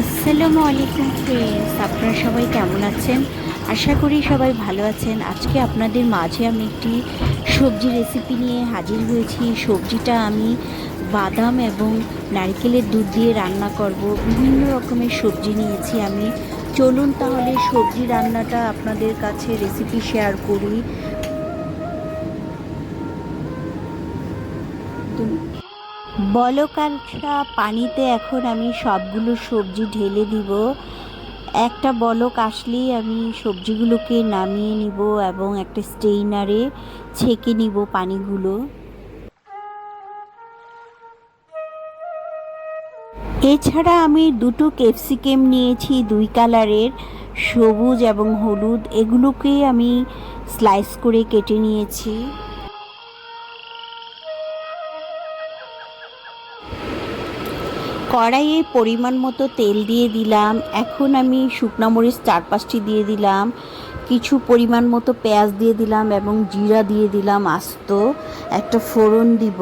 আসসালামু আলাইকুম ফ্রেন্ডস আপনারা সবাই কেমন আছেন? আশা করি সবাই ভালো আছেন। আজকে আপনাদের মাঝে আমি একটি সবজি রেসিপি নিয়ে হাজির হয়েছি। সবজিটা আমি বাদাম এবং নারকেলের দুধ দিয়ে রান্না করব। বিভিন্ন রকমের সবজি নিয়েছি আমি। চলুন তাহলে সবজি রান্নাটা আপনাদের কাছে রেসিপি শেয়ার করি। বলকাংশা পানিতে এখন আমি সবগুলো সবজি ঢেলে দিব। একটা বলক আসলেই আমি সবজিগুলোকে নামিয়ে নিব এবং একটা স্টেইনারে ছেঁকে নিব পানিগুলো। এছাড়া আমি দুটো ক্যাপসিকাম নিয়েছি, দুই কালারের, সবুজ এবং হলুদ। এগুলোকে আমি স্লাইস করে কেটে নিয়েছি। কড়াইয়ে পরিমাণ মতো তেল দিয়ে দিলাম। এখন আমি শুকনা মরিচ চার পাঁচটি দিয়ে দিলাম। কিছু পরিমাণ মতো পেঁয়াজ দিয়ে দিলাম এবং জিরা দিয়ে দিলাম আস্ত। একটা ফোড়ন দিব।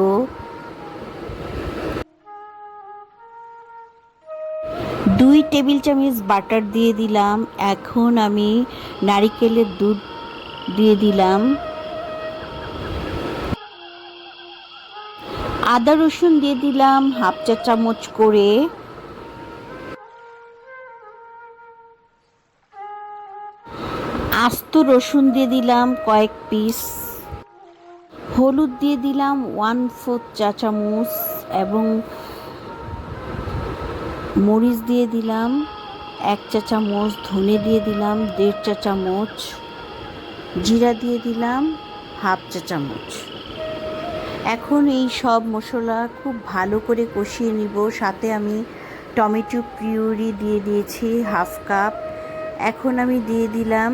দুই টেবিল চামচ বাটার দিয়ে দিলাম। এখন আমি নারিকেলের দুধ দিয়ে দিলাম। আদা রসুন দিয়ে দিলাম, হাফ চা চামচ করে। আস্ত রসুন দিয়ে দিলাম কয়েক পিস। হলুদ দিয়ে দিলাম ওয়ান ফোর্থ চা চামচ এবং মরিচ দিয়ে দিলাম এক চা চামচ, ধনে দিয়ে দিলাম দেড় চা চামচ, জিরা দিয়ে দিলাম হাফ চা চামচ। এখন এই সব মশলা খুব ভালো করে কষিয়ে নিব। সাথে আমি টমেটো পিউরি দিয়ে দিয়েছি, হাফ কাপ। এখন আমি দিয়ে দিলাম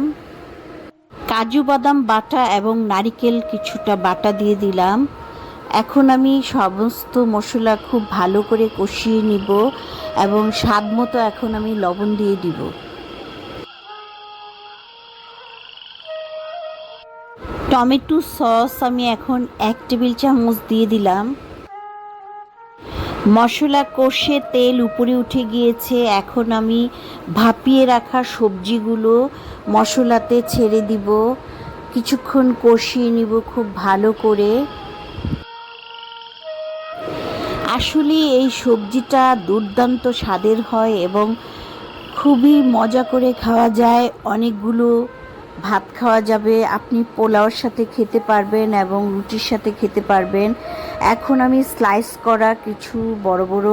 কাজু বাদাম বাটা এবং নারিকেল কিছুটা বাটা দিয়ে দিলাম। এখন আমি সমস্ত মশলা খুব ভালো করে কষিয়ে নিব এবং স্বাদ মতো এখন আমি লবণ দিয়ে দিব। টমেটো সস আমি এখন এক টেবিল চামচ দিয়ে দিলাম। মশলা কষে তেল উপরে উঠে গিয়েছে। এখন আমি ভাপিয়ে রাখা সবজিগুলো মশলাতে ছেড়ে দিব। কিছুক্ষণ কষিয়ে নিব খুব ভালো করে। আসলে এই সবজিটা দুর্দান্ত স্বাদের হয় এবং খুবই মজা করে খাওয়া যায়। অনেকগুলো ভাত খাওয়া যাবে, আপনি পোলাওর সাথে খেতে পারবেন এবং রুটির সাথে খেতে পারবেন। এখন আমি স্লাইস করা কিছু বড় বড়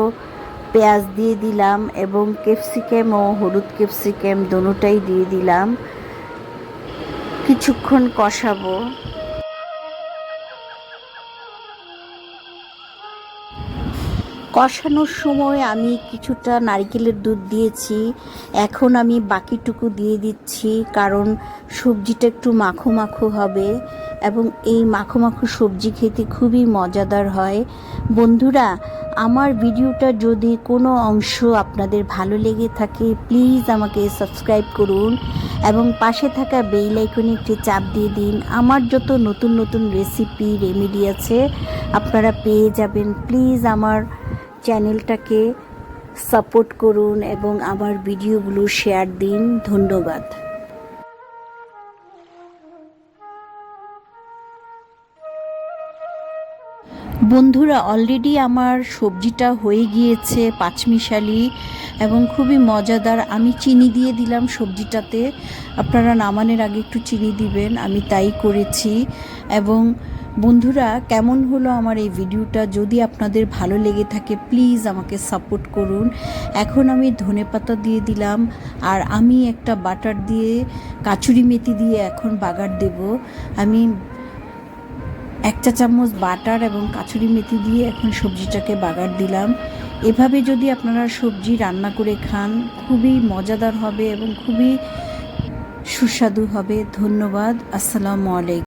পেঁয়াজ দিয়ে দিলাম এবং ক্যাপসিকাম ও হলুদ ক্যাপসিকাম দুটাই দিয়ে দিলাম। কিছুক্ষণ কষাবো। কষানোর সময় আমি কিছুটা নারকেলের দুধ দিয়েছি। এখন আমি বাকিটুকু দিয়ে দিচ্ছি, কারণ সবজিটা একটু মাখো মাখো হবে এবং এই মাখো মাখো সবজি খেতে খুবই মজাদার হয়। বন্ধুরা, আমার ভিডিওটা যদি কোনো অংশ আপনাদের ভালো লেগে থাকে, প্লিজ আমাকে সাবস্ক্রাইব করুন এবং পাশে থাকা বেল আইকনে একটি চাপ দিয়ে দিন। আমার যত নতুন নতুন রেসিপি, রেমেডি আছে, আপনারা পেয়ে যাবেন। প্লিজ আমার চ্যানেলটাকে সাপোর্ট করুন এবং আমার ভিডিওগুলো শেয়ার দিন। ধন্যবাদ। বন্ধুরা অলরেডি আমার সবজিটা হয়ে গিয়েছে পাঁচমিশালি এবং খুবই মজাদার। আমি চিনি দিয়ে দিলাম সবজিটাতে। আপনারা নামানোর আগে একটু চিনি দিবেন, আমি তাই করেছি। এবং বন্ধুরা, কেমন হলো আমার এই ভিডিওটা? যদি আপনাদের ভালো লেগে থাকে প্লিজ আমাকে সাপোর্ট করুন। এখন আমি ধনে পাতা দিয়ে দিলাম, আর আমি একটা বাটার দিয়ে, কাচুরি মেথি দিয়ে এখন বাগার দেব। আমি এক চা চামচ বাটার এবং কাচুরি মেথি দিয়ে এখন সবজিটাকে বাগার দিলাম। এভাবে যদি আপনারা সবজি রান্না করে খান, খুবই মজাদার হবে এবং খুবই সুস্বাদু হবে। ধন্যবাদ। আসসালামু আলাইকুম।